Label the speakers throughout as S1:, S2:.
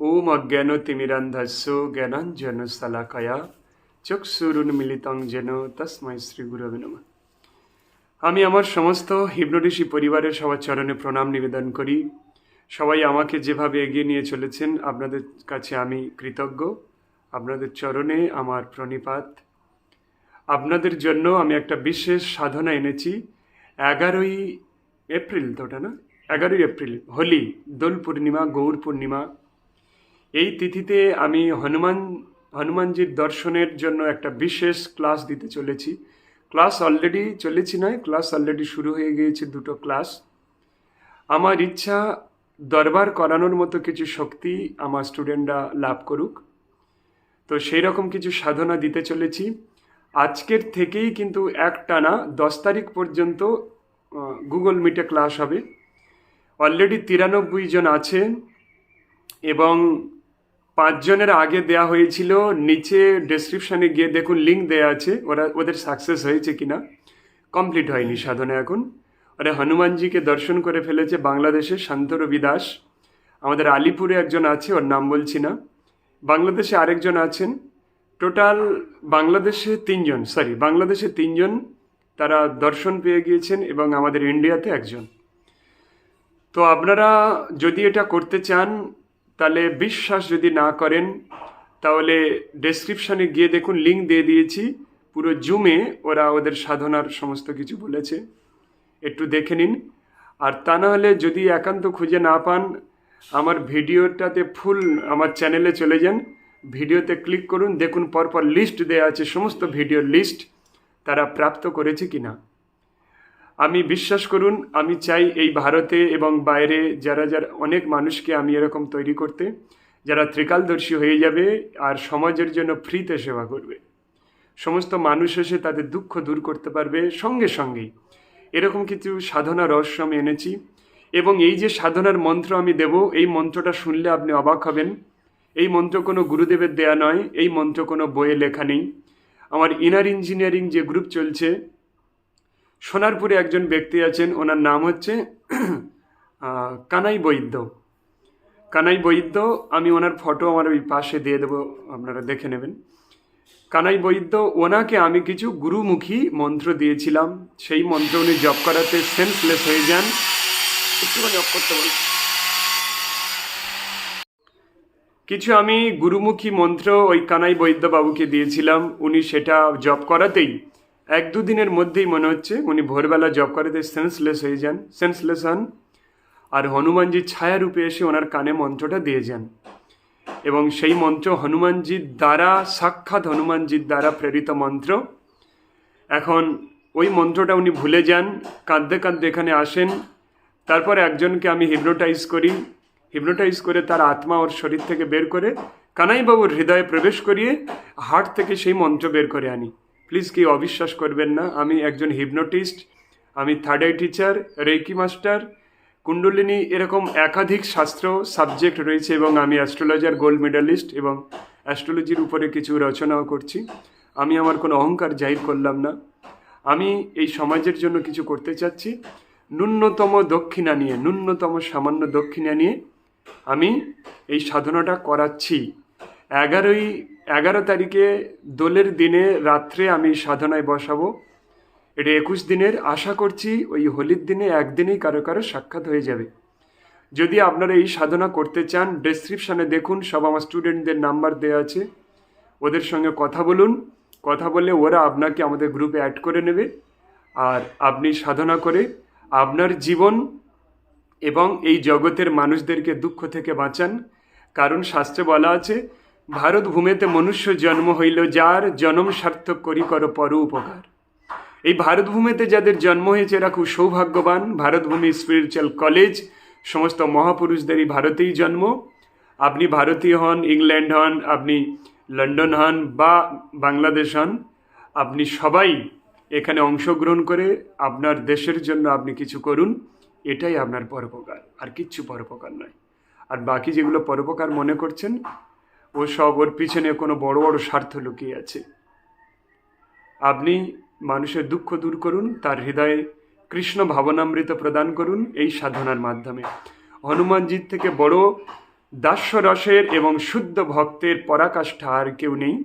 S1: ওম অজ্ঞানতিমিরান্ধস্য জ্ঞানাঞ্জনশলাকয়া চক্ষুরুন্মিলিতং যেন তস্মৈ শ্রী গুরবে নমঃ আমি আমার সমস্ত হিপ্নোটিসি পরিবারের সবার চরণে প্রণাম নিবেদন করি। সবাই আমাকে যেভাবে এগিয়ে নিয়ে চলেছেন, আপনাদের কাছে আমি কৃতজ্ঞ। আপনাদের চরণে আমার প্রণিপাত। আপনাদের জন্য আমি একটা বিশেষ সাধনা এনেছি। এগারোই এপ্রিল তো ওটা না? এগারোই এপ্রিল, হোলি, দোল পূর্ণিমা, গৌর পূর্ণিমা। এই তিথিতে আমি হনুমান, হনুমানজির দর্শনের জন্য একটা বিশেষ ক্লাস দিতে চলেছি। ক্লাস অলরেডি চলেছি নয়, ক্লাস অলরেডি শুরু হয়ে গিয়েছে দুটো ক্লাস। আমার ইচ্ছা, দরবার করানোর মতো কিছু শক্তি আমার স্টুডেন্টরা লাভ করুক। তো সেই রকম কিছু সাধনা দিতে চলেছি। আজকের থেকেই কিন্তু একটানা দশ তারিখ পর্যন্ত গুগল মিটে ক্লাস হবে। অলরেডি তিরানব্বই জন আছে এবং পাঁচজনের আগে দেয়া হয়েছিল, নিচে ডেসক্রিপশানে গিয়ে দেখুন লিঙ্ক দেয়া আছে, ওরা, ওদের সাকসেস হয়েছে কিনা। কমপ্লিট হয়নি সাধনা এখন। ওরা হনুমানজিকে দর্শন করে ফেলেছে বাংলাদেশে শান্ত রবি দাস। আমাদের আলিপুরে একজন আছে, ওর নাম বলছি না। বাংলাদেশে আরেকজন আছেন। টোটাল বাংলাদেশে তিনজন সরি বাংলাদেশে তিনজন তারা দর্শন পেয়ে গিয়েছেন এবং আমাদের ইন্ডিয়াতে একজন। তো আপনারা যদি এটা করতে চান তাহলে বিশ্বাস যদি না করেন, তাহলে ডেসক্রিপশানে গিয়ে দেখুন লিঙ্ক দিয়ে দিয়েছি। পুরো জুমে ওরা ওদের সাধনার সমস্ত কিছু বলেছে। একটু দেখে নিন। আর তা না হলে যদি একান্ত খুঁজে না পান, আমার ভিডিওটাতে ফুল আমার চ্যানেলে চলে যান। ভিডিওতে ক্লিক করুন, দেখুন পরপর লিস্ট দেওয়া আছে, সমস্ত ভিডিওর লিস্ট তারা প্রাপ্ত করেছে কিনা। আমি বিশ্বাস করুন, আমি চাই এই ভারতে এবং বাইরে যারা যারা অনেক মানুষকে আমি এরকম তৈরি করতে, যারা ত্রিকালদর্শী হয়ে যাবে আর সমাজের জন্য ফ্রিতে সেবা করবে। সমস্ত মানুষ এসে তাদের দুঃখ দূর করতে পারবে সঙ্গে সঙ্গেই। এরকম কিছু সাধনা রহস্য আমি এনেছি এবং এই যে সাধনার মন্ত্র আমি দেব, এই মন্ত্রটা শুনলে আপনি অবাক হবেন। এই মন্ত্র কোনো গুরুদেবের দেয়া নয়, এই মন্ত্র কোনো বইয়ে লেখা নেই। আমার ইনার ইঞ্জিনিয়ারিং যে গ্রুপ চলছে সোনারপুরে একজন ব্যক্তি আছেন, ওনার নাম হচ্ছে কানাই বৈদ্য। কানাই বৈদ্য, আমি ওনার ফটো আমার ওই পাশে দিয়ে দেবো, আপনারা দেখে নেবেন। কানাই বৈদ্য, ওনাকে আমি কিছু গুরুমুখী মন্ত্র দিয়েছিলাম। সেই মন্ত্র উনি জপ করাতে সেন্সলেস হয়ে যান। জপ করতে বল কিছু আমি গুরুমুখী মন্ত্র ওই কানাই বৈদ্যবাবুকে দিয়েছিলাম। উনি সেটা জপ করাতেই এক দুদিনের মধ্যেই মনে হচ্ছে উনি ভোরবেলা জব করে করাতে সেন্সলেস হয়ে যান সেন্সলেস হন। আর হনুমানজির ছায়ারূপে এসে ওনার কানে মন্ত্রটা দিয়ে যান। এবং সেই মন্ত্র হনুমানজির দ্বারা, সাক্ষাৎ হনুমানজির দ্বারা প্রেরিত মন্ত্র। এখন ওই মন্ত্রটা উনি ভুলে যান, কাঁদতে কাঁদতে এখানে আসেন। তারপর একজনকে আমি হিপনোটাইজ করি। হিপনোটাইজ করে তার আত্মা ওর শরীর থেকে বের করে কানাইবাবুর হৃদয়ে প্রবেশ করিয়ে হার্ট থেকে সেই মন্ত্র বের করে আনি। প্লিজ কেউ অবিশ্বাস করবেন না, আমি একজন হিপনোটিস্ট আমি third eye teacher reiki master kundalini এরকম একাধিক শাস্ত্র সাবজেক্ট রয়েছে এবং আমি অ্যাস্ট্রোলজার গোল্ড মেডালিস্ট এবং অ্যাস্ট্রোলজির উপরে কিছু রচনাও করছি। আমি আমার কোনো অহংকার জাহির করলাম না। আমি এই সমাজের জন্য কিছু করতে চাচ্ছি। ন্যূনতম দক্ষিণা নিয়ে, ন্যূনতম সামান্য দক্ষিণা নিয়ে আমি এই সাধনাটা করাচ্ছি। এগারোই এগারো তারিখে দোলের দিনে রাত্রে আমি সাধনায় বসাবো। এটা একুশ দিনের। আশা করছি ওই হোলির দিনে একদিনেই কারও কারও সাক্ষাৎ হয়ে যাবে। যদি আপনারা এই সাধনা করতে চান ডেসক্রিপশানে দেখুন, সব আমার স্টুডেন্টদের নাম্বার দেওয়া আছে। ওদের সঙ্গে কথা বলুন। কথা বলে ওরা আপনাকে আমাদের গ্রুপে অ্যাড করে নেবে। আর আপনি সাধনা করে আপনার জীবন এবং এই জগতের মানুষদেরকে দুঃখ থেকে বাঁচান। কারণ শাস্ত্রে বলা আছে ভারত ভূমিতে মনুষ্য জন্ম হইল যার জনম সার্থক করি কর পর উপকার। এই ভারত ভূমিতে যাদের জন্ম হয়েছে, এরা খুব সৌভাগ্যবান। ভারতভূমি স্পিরিচুয়াল কলেজ সমস্ত মহাপুরুষদেরই ভারতেই জন্ম। আপনি ভারতীয় হন ইংল্যান্ড হন, আপনি লন্ডন হন বা বাংলাদেশ হন, আপনি সবাই এখানে অংশগ্রহণ করে আপনার দেশের জন্য আপনি কিছু করুন, এটাই আপনার পরোপকার। আর কিচ্ছু পরোপকার নয়। আর বাকি যেগুলো পরোপকার মনে করছেন ও সব ওর পিছনে কোনো বড় বড় স্বার্থ লুকিয়ে আছে। আপনি মানুষের দুঃখ দূর করুন, তার হৃদয়ে কৃষ্ণ ভাবনামৃত প্রদান করুন এই সাধনার মাধ্যমে। হনুমানজির থেকে বড় দাস্য রসের এবং শুদ্ধ ভক্তের পরাকাষ্ঠা আর কেউ নেই।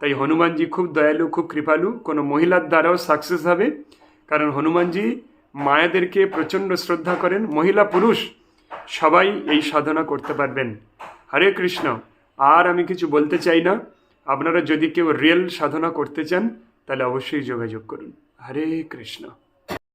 S1: তাই হনুমানজি খুব দয়ালু, খুব কৃপালু, কোনো মহিলার দ্বারাও সাকসেস হবে। কারণ হনুমানজি মায়াদেরকে প্রচণ্ড শ্রদ্ধা করেন। মহিলা, পুরুষ, সবাই এই সাধনা করতে পারবেন। হরে কৃষ্ণ। আর আমি কিছু বলতে চাই না। আপনারা যদি কেউ রিয়েল সাধনা করতে চান, তাহলে অবশ্যই যোগাযোগ করুন। হরে কৃষ্ণ।